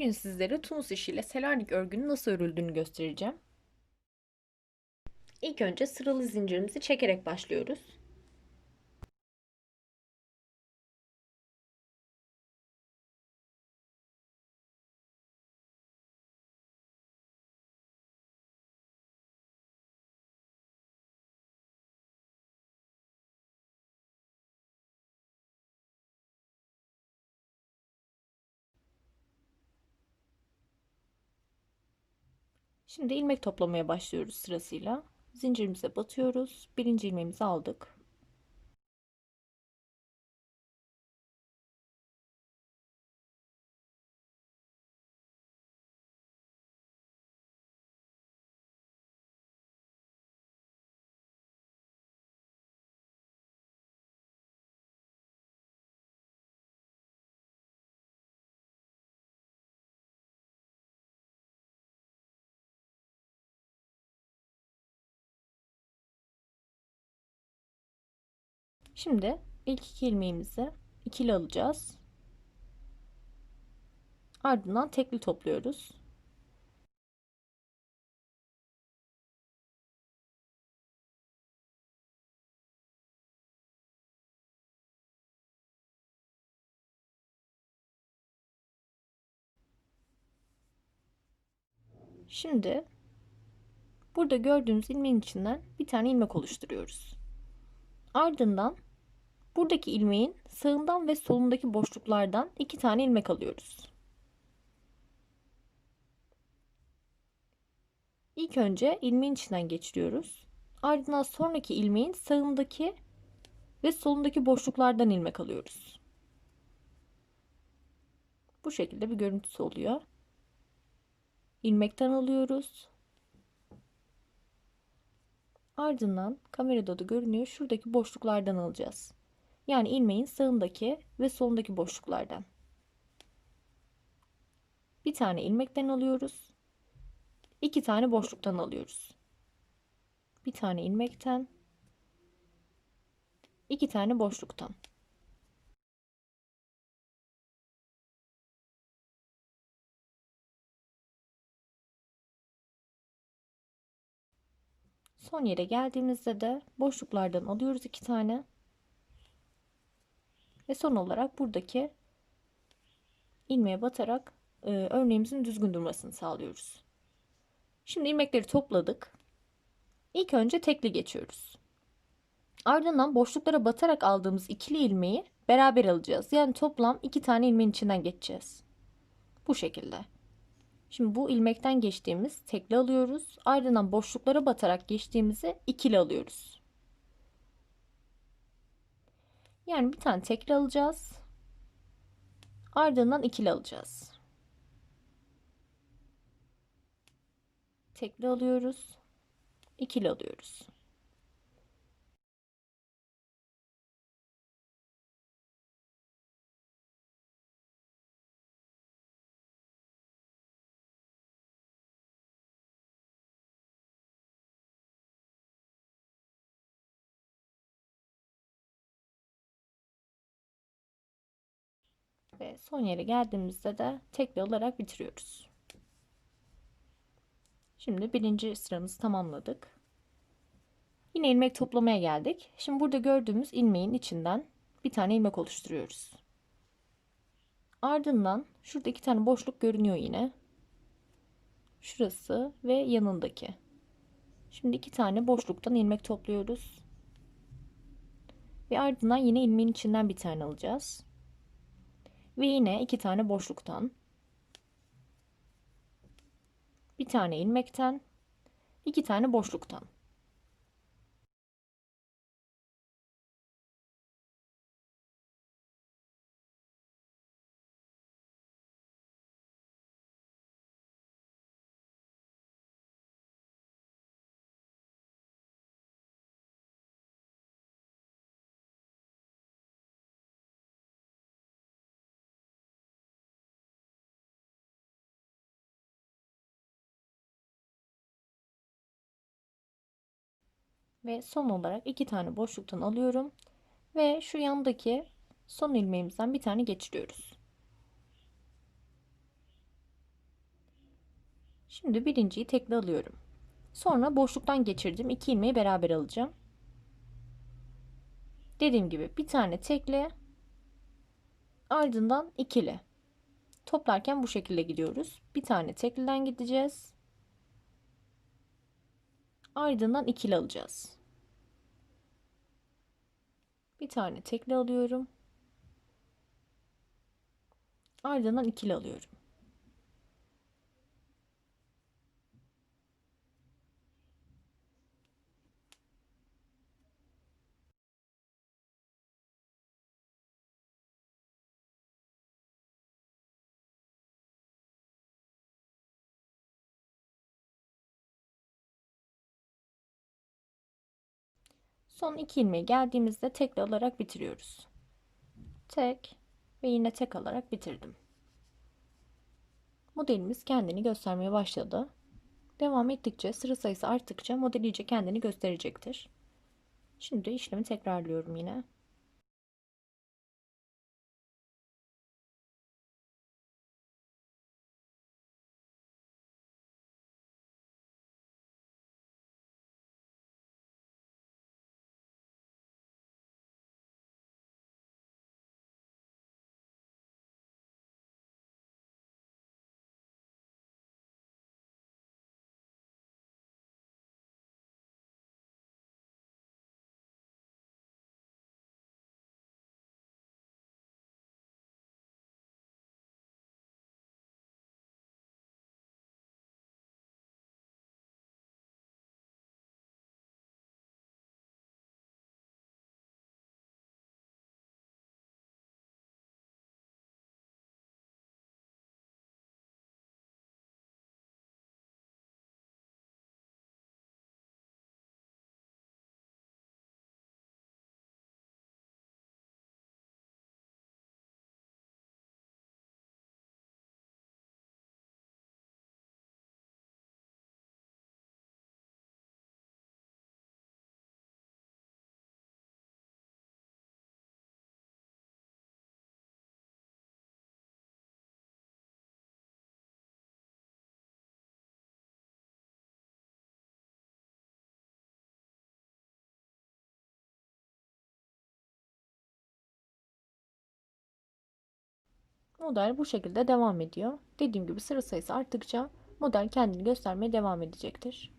Bugün sizlere Tunus işiyle Selanik örgünün nasıl örüldüğünü göstereceğim. İlk önce sıralı zincirimizi çekerek başlıyoruz. Şimdi ilmek toplamaya başlıyoruz sırasıyla. Zincirimize batıyoruz. Birinci ilmeğimizi aldık. Şimdi ilk iki ilmeğimizi ikili alacağız. Ardından tekli topluyoruz. Şimdi burada gördüğünüz ilmeğin içinden bir tane ilmek oluşturuyoruz. Ardından buradaki ilmeğin sağından ve solundaki boşluklardan iki tane ilmek alıyoruz. İlk önce ilmeğin içinden geçiriyoruz. Ardından sonraki ilmeğin sağındaki ve solundaki boşluklardan ilmek alıyoruz. Bu şekilde bir görüntüsü oluyor. İlmekten alıyoruz. Ardından kamerada da görünüyor. Şuradaki boşluklardan alacağız. Yani ilmeğin sağındaki ve solundaki boşluklardan. Bir tane ilmekten alıyoruz. İki tane boşluktan alıyoruz. Bir tane ilmekten. iki tane boşluktan. Son yere geldiğimizde de boşluklardan alıyoruz iki tane. Ve son olarak buradaki ilmeğe batarak e, örneğimizin düzgün durmasını sağlıyoruz. Şimdi ilmekleri topladık. İlk önce tekli geçiyoruz. Ardından boşluklara batarak aldığımız ikili ilmeği beraber alacağız. Yani toplam iki tane ilmeğin içinden geçeceğiz. Bu şekilde. Şimdi bu ilmekten geçtiğimiz tekli alıyoruz. Ardından boşluklara batarak geçtiğimizi ikili alıyoruz. Yani bir tane tekli alacağız. Ardından ikili alacağız. Tekli alıyoruz. ikili alıyoruz. Ve son yere geldiğimizde de tekli olarak bitiriyoruz. Şimdi birinci sıramızı tamamladık. Yine ilmek toplamaya geldik. Şimdi burada gördüğümüz ilmeğin içinden bir tane ilmek oluşturuyoruz. Ardından şurada iki tane boşluk görünüyor yine. Şurası ve yanındaki. Şimdi iki tane boşluktan ilmek topluyoruz. Ve ardından yine ilmeğin içinden bir tane alacağız. Ve yine iki tane boşluktan bir tane ilmekten iki tane boşluktan ve son olarak iki tane boşluktan alıyorum ve şu yandaki son ilmeğimizden bir tane geçiriyoruz. Şimdi birinciyi tekli alıyorum. Sonra boşluktan geçirdiğim iki ilmeği beraber alacağım. Dediğim gibi bir tane tekli ardından ikili. Toplarken bu şekilde gidiyoruz. Bir tane tekliden gideceğiz. Ardından ikili alacağız. Bir tane tekli alıyorum. Ardından ikili alıyorum. Son iki ilmeği geldiğimizde tekli alarak bitiriyoruz. Tek ve yine tek alarak bitirdim. Modelimiz kendini göstermeye başladı. Devam ettikçe sıra sayısı arttıkça model iyice kendini gösterecektir. Şimdi işlemi tekrarlıyorum yine. Model bu şekilde devam ediyor. Dediğim gibi sıra sayısı arttıkça model kendini göstermeye devam edecektir.